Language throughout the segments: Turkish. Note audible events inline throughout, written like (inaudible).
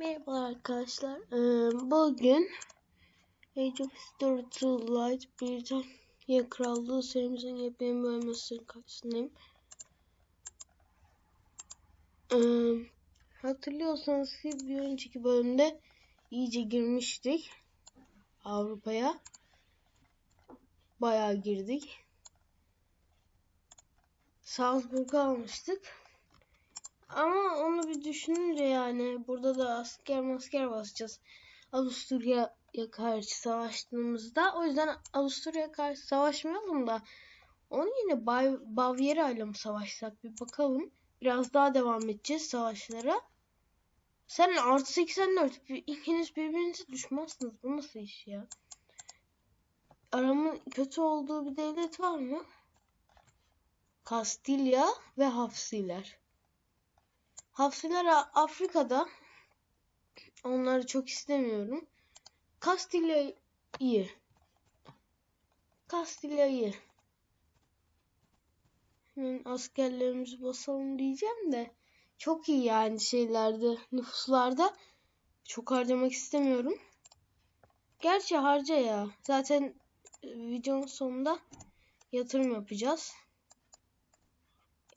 Merhaba arkadaşlar. Ee, bugün Age of 2 Light Britanya Krallığı serimizin yepyeni bölümünün karşısındayım. Ee, hatırlıyorsanız bir önceki bölümde iyice girmiştik Avrupa'ya. Bayağı girdik. Salzburg'u almıştık. Ama onu bir düşününce yani burada da asker masker basacağız. Avusturya'ya karşı savaştığımızda. O yüzden Avusturya'ya karşı savaşmayalım da onu yine Bavyera ile mi savaşsak bir bakalım. Biraz daha devam edeceğiz savaşlara. Sen artı 84 ikiniz birbirinize düşmezsiniz. Bu nasıl iş ya? Aramın kötü olduğu bir devlet var mı? Kastilya ve Hafsiler. Hafsiler Afrika'da. Onları çok istemiyorum. Kastilya iyi. Kastilya iyi. Hemen askerlerimizi basalım diyeceğim de çok iyi yani şeylerde nüfuslarda çok harcamak istemiyorum. Gerçi harca ya. Zaten e, videonun sonunda yatırım yapacağız.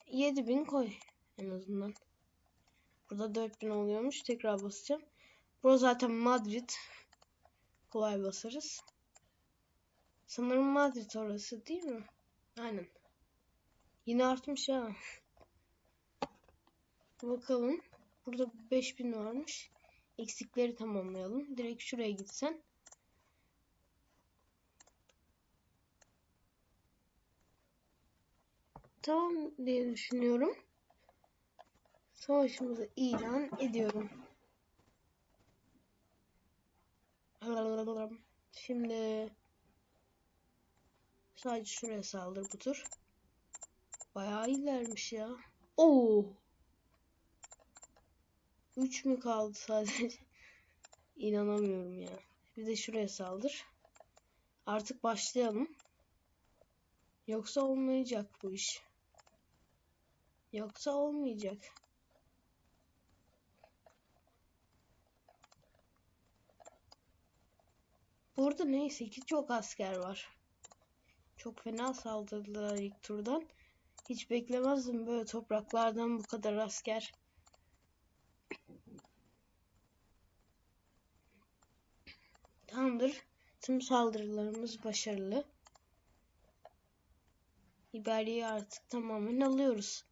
7000 koy en azından. Burada 4000 oluyormuş. Tekrar basacağım. Burası zaten Madrid. Kolay basarız. Sanırım Madrid orası değil mi? Aynen. Yine artmış ha. Bakalım. Burada 5000 varmış. Eksikleri tamamlayalım. Direkt şuraya gitsen. Tamam diye düşünüyorum savaşımızı ilan ediyorum. Şimdi sadece şuraya saldır bu tur. Bayağı iyilermiş ya. Oo. 3 mü kaldı sadece? (laughs) İnanamıyorum ya. Bir de şuraya saldır. Artık başlayalım. Yoksa olmayacak bu iş. Yoksa olmayacak. Burada neyse ki çok asker var. Çok fena saldırdılar ilk turdan. Hiç beklemezdim böyle topraklardan bu kadar asker. Tamamdır. Tüm saldırılarımız başarılı. İberya'yı artık tamamen alıyoruz.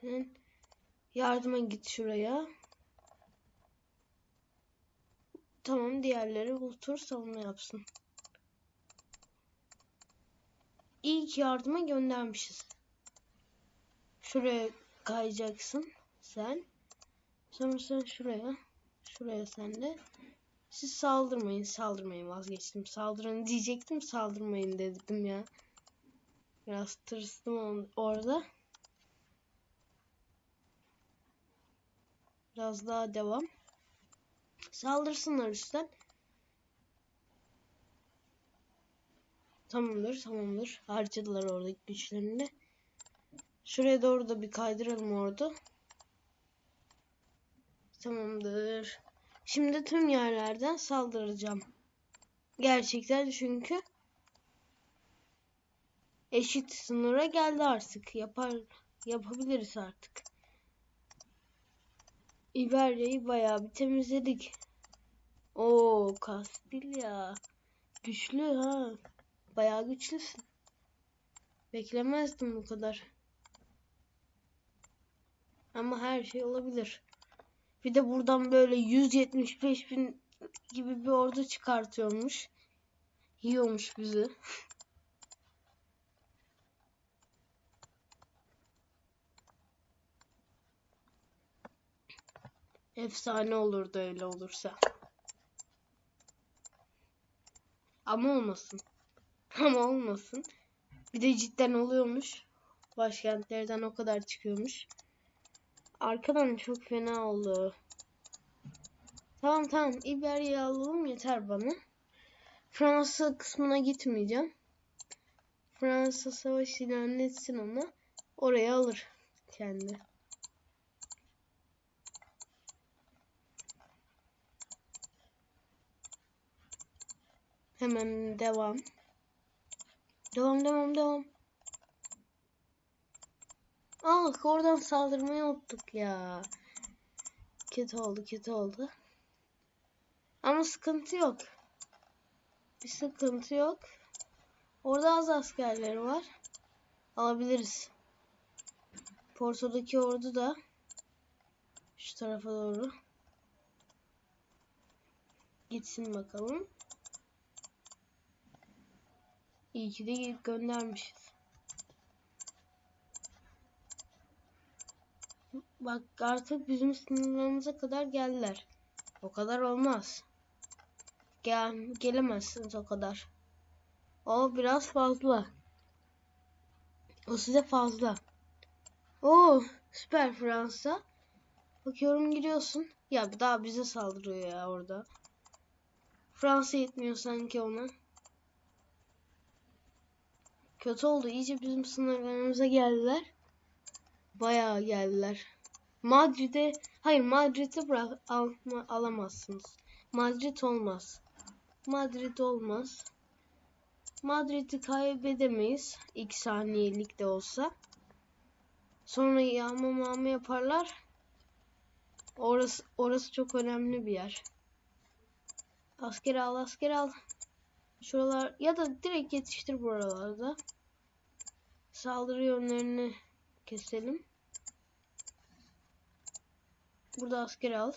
Sen yardıma git şuraya. Tamam diğerleri bu tur savunma yapsın. İlk yardıma göndermişiz. Şuraya kayacaksın sen. Sonra sen şuraya. Şuraya sen de. Siz saldırmayın saldırmayın vazgeçtim. Saldırın diyecektim saldırmayın dedim ya. Biraz tırstım orada. Biraz daha devam. Saldırsınlar üstten. Tamamdır tamamdır. Harcadılar oradaki güçlerini. Şuraya doğru da bir kaydıralım orada. Tamamdır. Şimdi tüm yerlerden saldıracağım. Gerçekten çünkü eşit sınıra geldi artık. Yapar yapabiliriz artık. İberya'yı bayağı bir temizledik. Oo Kastilya. Güçlü ha. Bayağı güçlüsün. Beklemezdim bu kadar. Ama her şey olabilir. Bir de buradan böyle 175 bin gibi bir ordu çıkartıyormuş. Yiyormuş bizi. (laughs) Efsane olurdu öyle olursa. Ama olmasın. (laughs) Ama olmasın. Bir de cidden oluyormuş. Başkentlerden o kadar çıkıyormuş. Arkadan çok fena oldu. Tamam tamam. İberya'yı alalım yeter bana. Fransa kısmına gitmeyeceğim. Fransa savaş ilan etsin ama oraya alır kendi. Hemen devam. Devam devam devam. Ah oradan saldırmayı unuttuk ya. Kötü oldu kötü oldu. Ama sıkıntı yok. Bir sıkıntı yok. Orada az askerleri var. Alabiliriz. Porto'daki ordu da şu tarafa doğru gitsin bakalım. İyi ki de göndermişiz. Bak artık bizim sınırlarımıza kadar geldiler. O kadar olmaz. Gel, gelemezsiniz o kadar. O biraz fazla. O size fazla. Oo, süper Fransa. Bakıyorum gidiyorsun. Ya daha bize saldırıyor ya orada. Fransa yetmiyor sanki ona. Kötü oldu. İyice bizim sınırlarımıza geldiler. Bayağı geldiler. Madrid'e hayır Madrid'i bırak alma, alamazsınız. Madrid olmaz. Madrid olmaz. Madrid'i kaybedemeyiz. 2 saniyelik de olsa. Sonra yağma mağma yaparlar. Orası, orası çok önemli bir yer. Asker al asker al. Şuralar ya da direkt yetiştir buralarda. Saldırı yönlerini keselim. Burada asker al.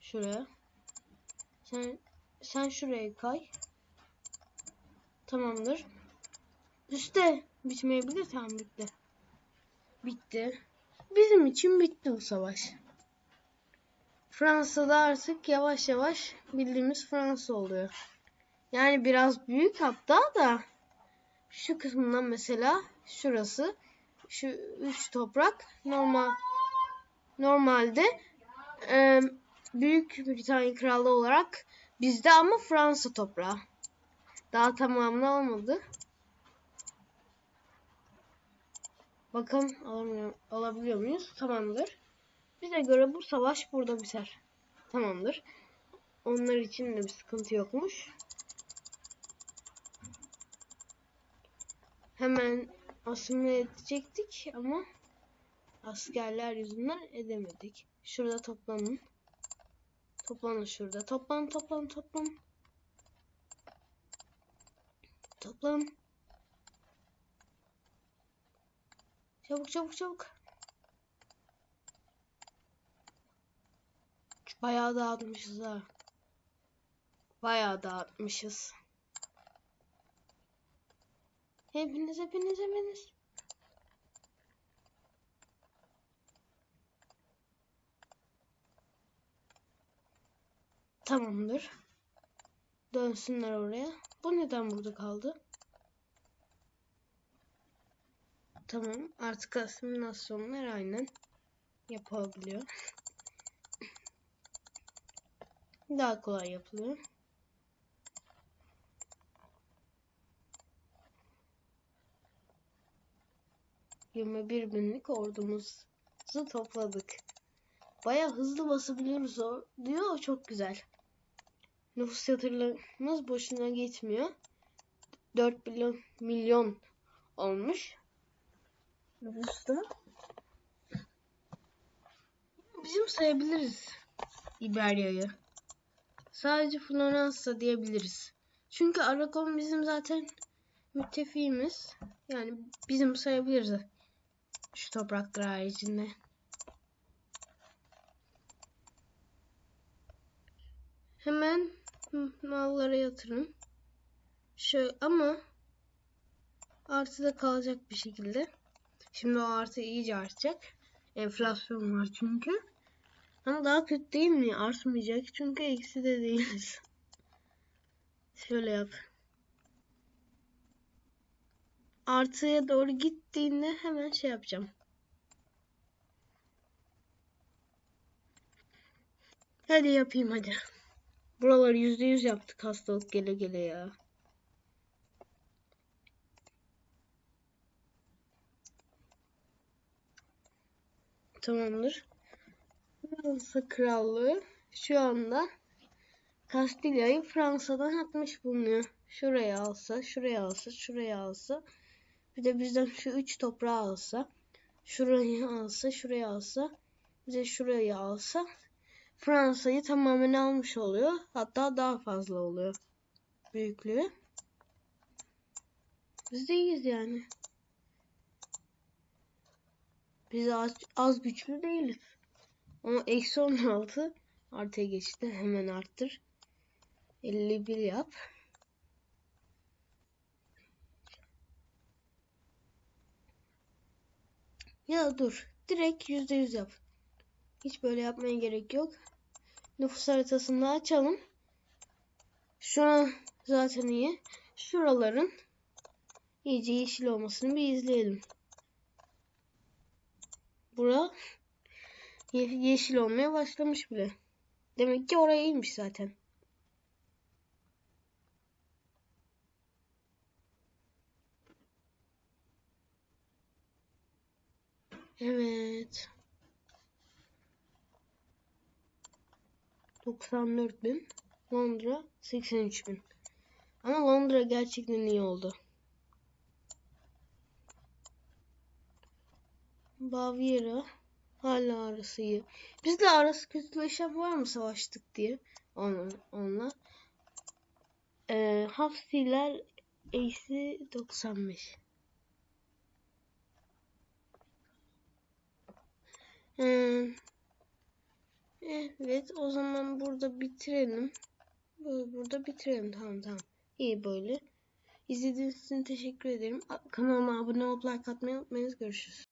Şuraya. Sen sen şuraya kay. Tamamdır. Üste bitmeyebilir. Tamam bitti. Bitti. Bizim için bitti bu savaş. Fransa'da artık yavaş yavaş bildiğimiz Fransa oluyor. Yani biraz büyük hatta da şu kısmından mesela şurası şu üç toprak normal normalde e, Büyük Britanya Krallığı olarak bizde ama Fransa toprağı. Daha tamamını almadı. Bakalım alamıyor, alabiliyor muyuz? Tamamdır. Bize göre bu savaş burada biter. Tamamdır. Onlar için de bir sıkıntı yokmuş. Hemen asimile edecektik ama askerler yüzünden edemedik. Şurada toplanın. Toplanın şurada. Toplan toplan toplan. Toplan. Çabuk çabuk çabuk. Bayağı dağıtmışız ha. Bayağı dağıtmışız. Hepiniz hepiniz hepiniz. Tamamdır. Dönsünler oraya. Bu neden burada kaldı? Tamam. Artık asimilasyonlar aynen yapabiliyor. (laughs) Daha kolay yapılıyor. Yirmi bir binlik ordumuzu topladık. Baya hızlı basabiliyoruz o diyor çok güzel. Nüfus yatırımımız boşuna gitmiyor. 4 milyon, milyon olmuş. Nüfusta. Bizim sayabiliriz İberya'yı. Sadece Floransa diyebiliriz. Çünkü Aragon bizim zaten müttefiğimiz. Yani bizim sayabiliriz. Şu topraklar haricinde. Hemen mallara yatırın. Şöyle ama artıda kalacak bir şekilde. Şimdi o artı iyice artacak. Enflasyon var çünkü. Ama daha kötü değil mi? Artmayacak çünkü eksi de değiliz. Şöyle yap. Artıya doğru gittiğinde hemen şey yapacağım. Hadi yapayım hadi. Buraları yüzde yüz yaptık hastalık gele gele ya. tamamdır. Fransa Krallığı şu anda Kastilya'yı Fransa'dan atmış bulunuyor. Şuraya alsa, şuraya alsa, şuraya alsa. Bir de bizden şu üç toprağı alsa. Şurayı alsa, şuraya alsa. Bir de şurayı alsa. Fransa'yı tamamen almış oluyor. Hatta daha fazla oluyor. Büyüklüğü. Biz de iyiyiz yani. Biz az, az güçlü değiliz. Ama eksi 16 artıya geçti. Hemen arttır. 51 yap. Ya dur. Direkt %100 yap. Hiç böyle yapmaya gerek yok. Nüfus haritasını açalım. Şu an zaten iyi. Şuraların iyice yeşil olmasını bir izleyelim. Bura ye yeşil olmaya başlamış bile. Demek ki oraya iyiymiş zaten. Evet. 94 bin. Londra 83 bin. Ama Londra gerçekten iyi oldu. Baviera hala arası iyi. Bizle arası kötüleşen var mı savaştık diye onunla. onunla. Ee, Hafsiler eksi 95. Ee, evet o zaman burada bitirelim. Burada bitirelim tamam tamam. İyi böyle. İzlediğiniz için teşekkür ederim. Kanalıma abone olup like atmayı unutmayınız. Görüşürüz.